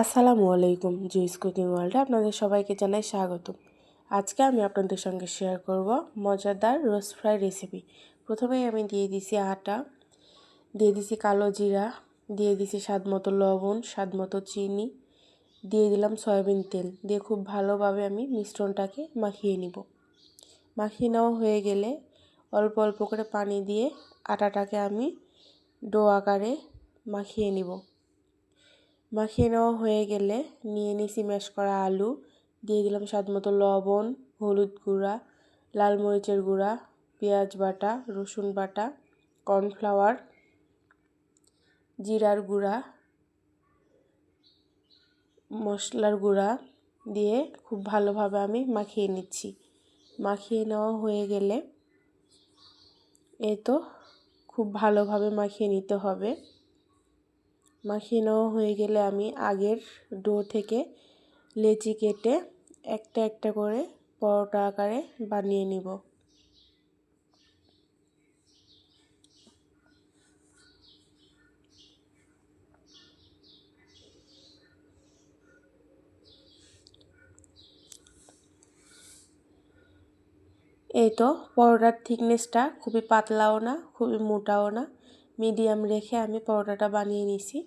আসসালামু আলাইকুম, juice cooking ওয়ার্ল্ডে আপনাদের সবাইকে জানাই স্বাগত আজকে আমি আপনাদের সঙ্গে শেয়ার করব মজাদার রোস্ট ফ্রাই রেসিপি প্রথমেই আমি দিয়ে দিছি আটা, দিয়ে দিছি কালো জিরা, দিয়ে দিছি স্বাদ মতো লবণ, স্বাদ মতো চিনি, দিয়ে দিলাম সয়াবিন তেল। দিয়ে খুব ভালোভাবে আমি মিশ্রণটাকে মাখিয়ে নিব। মাখিয়ে নেওয়া হয়ে গেলে অল্প অল্প করে পানি দিয়ে আটাটাকে আমি ডো আকারে মাখিয়ে নিব। মাখিয়ে নেওয়া হয়ে গেলে নিয়ে নিছি ম্যাশ করা আলু, দিয়ে দিলাম স্বাদ মতো লবণ, হলুদ গুঁড়া, লাল মরিচের গুঁড়া, পেঁয়াজ বাটা, রসুন বাটা, কর্নফ্লাওয়ার, জিরার গুঁড়া, মশলার গুঁড়া দিয়ে খুব ভালোভাবে আমি মাখিয়ে নিচ্ছি। মাখিয়ে নেওয়া হয়ে গেলে এ তো খুব ভালোভাবে মাখিয়ে নিতে হবে। মাখিয়ে নেওয়া হয়ে গেলে আমি আগের ডো থেকে লেচি কেটে একটা একটা করে পরোটা আকারে বানিয়ে নিব। এই তো পরোটার থিকনেসটা খুবই পাতলাও না, খুবই মোটাও না। মিডিয়াম রেখে আমি পরোটাটা বানিয়ে নিছি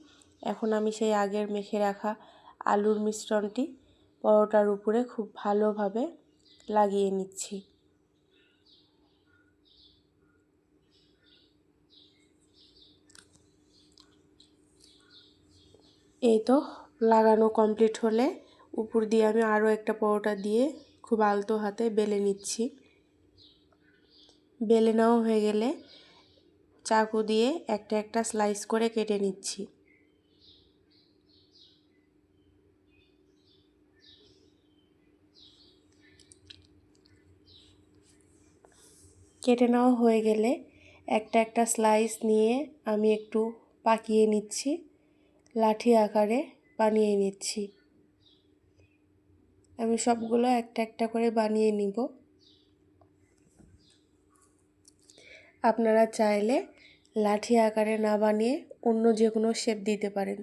এখন আমি সেই আগের মেখে রাখা আলুর মিশ্রণটি পরোটার উপরে খুব ভালোভাবে লাগিয়ে নিচ্ছি। এই তো লাগানো কমপ্লিট হলে উপর দিয়ে আমি আরও একটা পরোটা দিয়ে খুব আলতো হাতে বেলে নিচ্ছি। বেলে নেওয়া হয়ে গেলে চাকু দিয়ে একটা একটা স্লাইস করে কেটে নিচ্ছি। কেটে নেওয়া হয়ে গেলে একটা একটা স্লাইস নিয়ে আমি একটু পাকিয়ে নিচ্ছি, লাঠি আকারে বানিয়ে নিচ্ছি। আমি সবগুলো একটা একটা করে বানিয়ে নিব। আপনারা চাইলে লাঠি আকারে না বানিয়ে অন্য যে কোনো শেপ দিতে পারেন।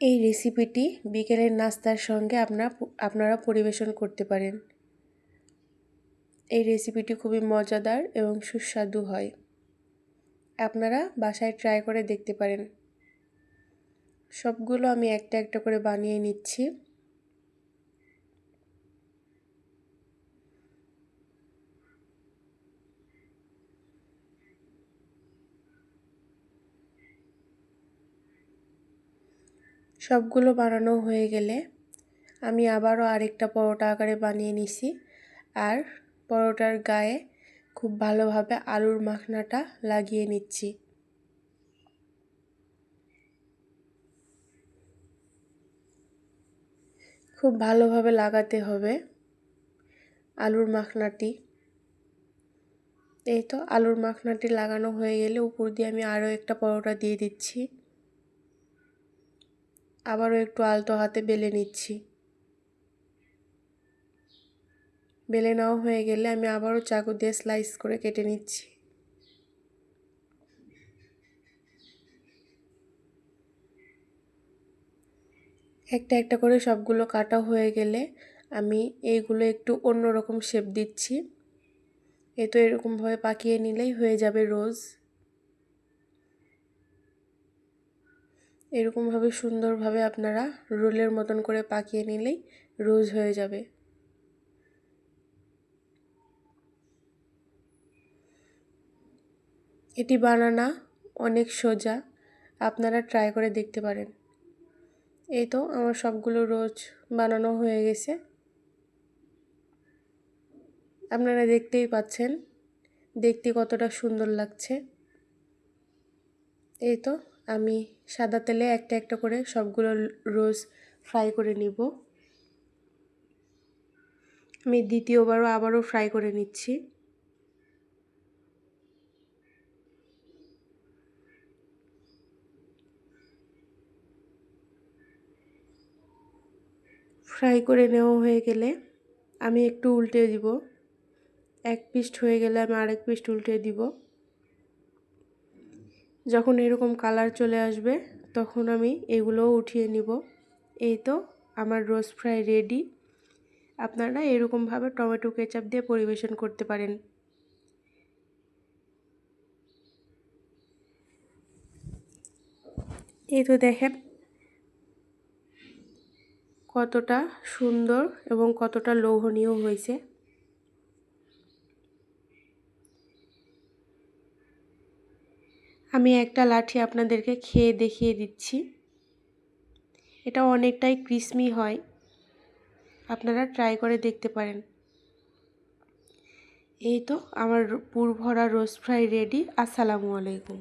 এই রেসিপিটি বিকেলের নাস্তার সঙ্গে আপনারা আপনারা পরিবেশন করতে পারেন। এই রেসিপিটি খুবই মজাদার এবং সুস্বাদু হয়। আপনারা বাসায় ট্রাই করে দেখতে পারেন। সবগুলো আমি একটা একটা করে বানিয়ে নিচ্ছি। সবগুলো বানানো হয়ে গেলে আমি আবারও আরেকটা পরোটা আকারে বানিয়ে নিছি। আর পরোটার গায়ে খুব ভালোভাবে আলুর মাখনাটা লাগিয়ে নিচ্ছি। খুব ভালোভাবে লাগাতে হবে আলুর মাখনাটি। এই তো আলুর মাখনাটি লাগানো হয়ে গেলে উপর দিয়ে আমি আরও একটা পরোটা দিয়ে দিচ্ছি। আবারও একটু আলতো হাতে বেলে নিচ্ছি। বেলে নেওয়া হয়ে গেলে আমি আবারও চাকু দিয়ে স্লাইস করে কেটে নিচ্ছি। একটা একটা করে সবগুলো কাটা হয়ে গেলে আমি এইগুলো একটু অন্যরকম শেপ দিচ্ছি। এ তো এরকমভাবে পাকিয়ে নিলেই হয়ে যাবে রোজ এরকমভাবে সুন্দরভাবে আপনারা রোলের মতন করে পাকিয়ে নিলেই রোজ হয়ে যাবে। এটি বানানা অনেক সোজা, আপনারা ট্রাই করে দেখতে পারেন। এই তো আমার সবগুলো রোজ বানানো হয়ে গেছে। আপনারা দেখতেই পাচ্ছেন, দেখতে কতটা সুন্দর লাগছে। এই তো আমি সাদা তেলে একটা একটা করে সবগুলো রোজ ফ্রাই করে নিব। আমি দ্বিতীয়বারও আবারও ফ্রাই করে নিচ্ছি। ফ্রাই করে নেওয়া হয়ে গেলে আমি একটু উল্টে দিব। এক পিস্ট হয়ে গেলে আমি আরেক পিস্ট উল্টে দিব। যখন এরকম কালার চলে আসবে, তখন আমি এগুলোও উঠিয়ে নিব। এই তো আমার রোজ ফ্রাই রেডি। আপনারা এরকমভাবে টমেটো কেচাপ দিয়ে পরিবেশন করতে পারেন। এই তো দেখেন কতটা সুন্দর এবং কতটা লোভনীয় হয়েছে। আমি একটা লাঠি আপনাদেরকে খেয়ে দেখিয়ে দিচ্ছি। এটা অনেকটাই ক্রিসমি হয়। আপনারা ট্রাই করে দেখতে পারেন। এই তো আমার পুর ভরা ফ্রাই রেডি আসসালামু আলাইকুম।